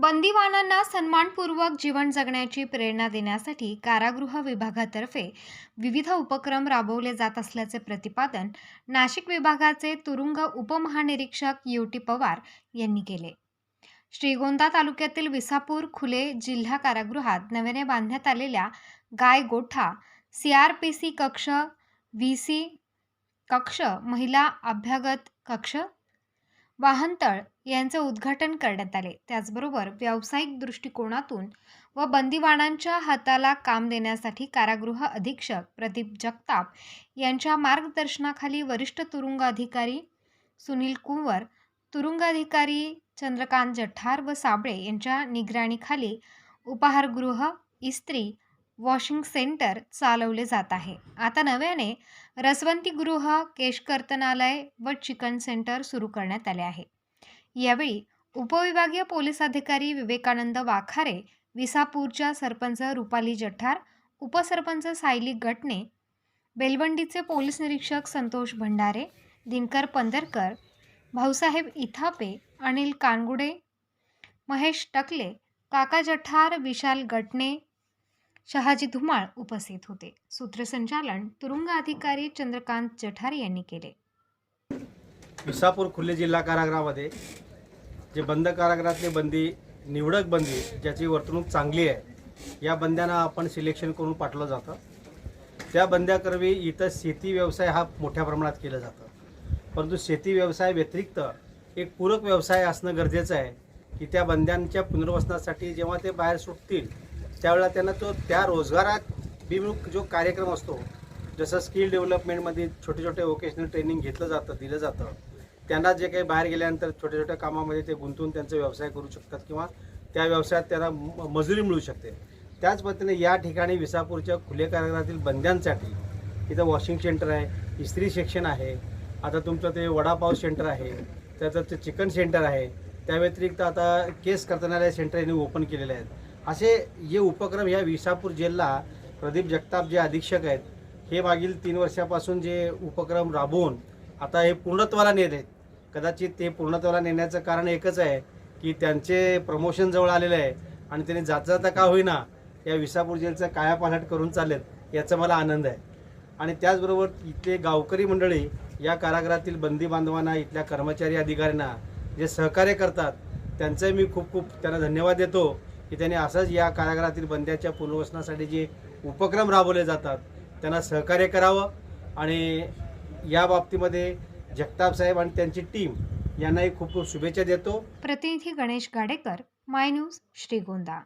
बंदीवानांना सन्मानपूर्वक जीवन जगण्याची प्रेरणा देण्यासाठी कारागृह विभागातर्फे विविध उपक्रम राबवले जात असल्याचे प्रतिपादन नाशिक विभागाचे तुरुंग उपमहानिरीक्षक युटी पवार यांनी केले. श्रीगोंदा तालुक्यातील विसापूर खुले जिल्हा कारागृहात नव्याने बांधण्यात आलेल्या गाय गोठा सी आर पी सी कक्ष व्ही सी कक्ष महिला अभ्यागत कक्ष वाहनतळ यांचे उद्घाटन करण्यात आले. त्याचबरोबर व्यावसायिक दृष्टिकोनातून व बंदिवानांच्या हाताला काम देण्यासाठी कारागृह अधीक्षक प्रदीप जगताप यांच्या मार्गदर्शनाखाली वरिष्ठ तुरुंग अधिकारी सुनील कुंवर तुरुंग अधिकारी चंद्रकांत जठार व साबळे यांच्या निगराणीखाली उपाहारगृह इस्त्री वॉशिंग सेंटर चालवले जात आहे. आता नव्याने रसवंतीगृह केशकर्तनालय व चिकन सेंटर सुरू करण्यात आले आहे. यावेळी उपविभागीय पोलीस अधिकारी विवेकानंद वाखारे विसापूरच्या सरपंच रुपाली जठार उपसरपंच सायली गटणे बेलवंडीचे पोलीस निरीक्षक संतोष भंडारे दिनकर पंदरकर भाऊसाहेब इथापे अनिल कानगुडे महेश टकले काका जठार विशाल गटणे शहाजी धुमाळ उपस्थित होते. सूत्रसंचालन तुरुंग अधिकारी चंद्रकांत जठार यांनी केले. विसापूर खुले जिल्हा कारागृहामध्ये जे बंद कारागृहातले बंदी निवडक बंदी ज्याची वर्तणूक चांगली आहे या बंद्यांना आपण सिलेक्शन करून पाठवलं जातं. त्या बंद्याकरवी इथं शेती व्यवसाय हा मोठ्या प्रमाणात केला जातं. परंतु शेती व्यवसाय व्यतिरिक्त एक पूरक व्यवसाय असणं गरजेचं आहे की त्या बंद्यांच्या पुनर्वसनासाठी जेव्हा ते बाहेर सुटतील त्यावेळेला त्यांना तो त्या रोजगारात बिमुख जो कार्यक्रम असतो जसं स्किल डेव्हलपमेंटमध्ये छोटे छोटे वोकेशनल ट्रेनिंग घेतलं जातं दिलं जातं त्यांना जे काही बाहेर गेल्यानंतर छोट्या छोट्या कामामध्ये ते गुंतवून त्यांचा व्यवसाय करू शकतात किंवा त्या व्यवसायात त्यांना म- मजुरी मिळू शकते. त्याच पद्धतीने या ठिकाणी विसापूरच्या खुले कारागृहातील बंद्यांसाठी इथं वॉशिंग सेंटर आहे इस्त्री सेक्शन आहे आता तुमचं ते वडापाव सेंटर आहे त्याचं ते चिकन सेंटर आहे त्या व्यतिरिक्त आता केस करताना सेंटर यांनी ओपन केलेले आहेत. असे हे उपक्रम ह्या विसापूर जिल्हा प्रदीप जगताप जे अधीक्षक आहेत हे मागील तीन वर्षापासून जे उपक्रम राबवून आता हे पूर्णत्वाला नेत आहेत. कदाचित ते पूर्णत्वाला नेण्याचं कारण एकच आहे की त्यांचे प्रमोशन जवळ आलेलं आहे आणि त्यांनी जाता जाता का होईना या विसापूर जेलचा कायापालट करून चाललेत याचा मला आनंद आहे. आणि त्याचबरोबर इथले गावकरी मंडळी या कारागृहातील बंदी बांधवांना इथल्या कर्मचारी अधिकाऱ्यांना जे सहकार्य करतात त्यांचंही मी खूप खूप त्यांना धन्यवाद देतो. की त्यांनी असंच या कारागृहातील बंद्याच्या पुनर्वसनासाठी जे उपक्रम राबवले जातात त्यांना सहकार्य करावं आणि या बाबतीमध्ये जगताप साहेब आणि त्यांची टीम यांनाही खूप खूप शुभेच्छा देतो. प्रतिनिधी गणेश गाडेकर माय न्यूज श्रीगोंदा.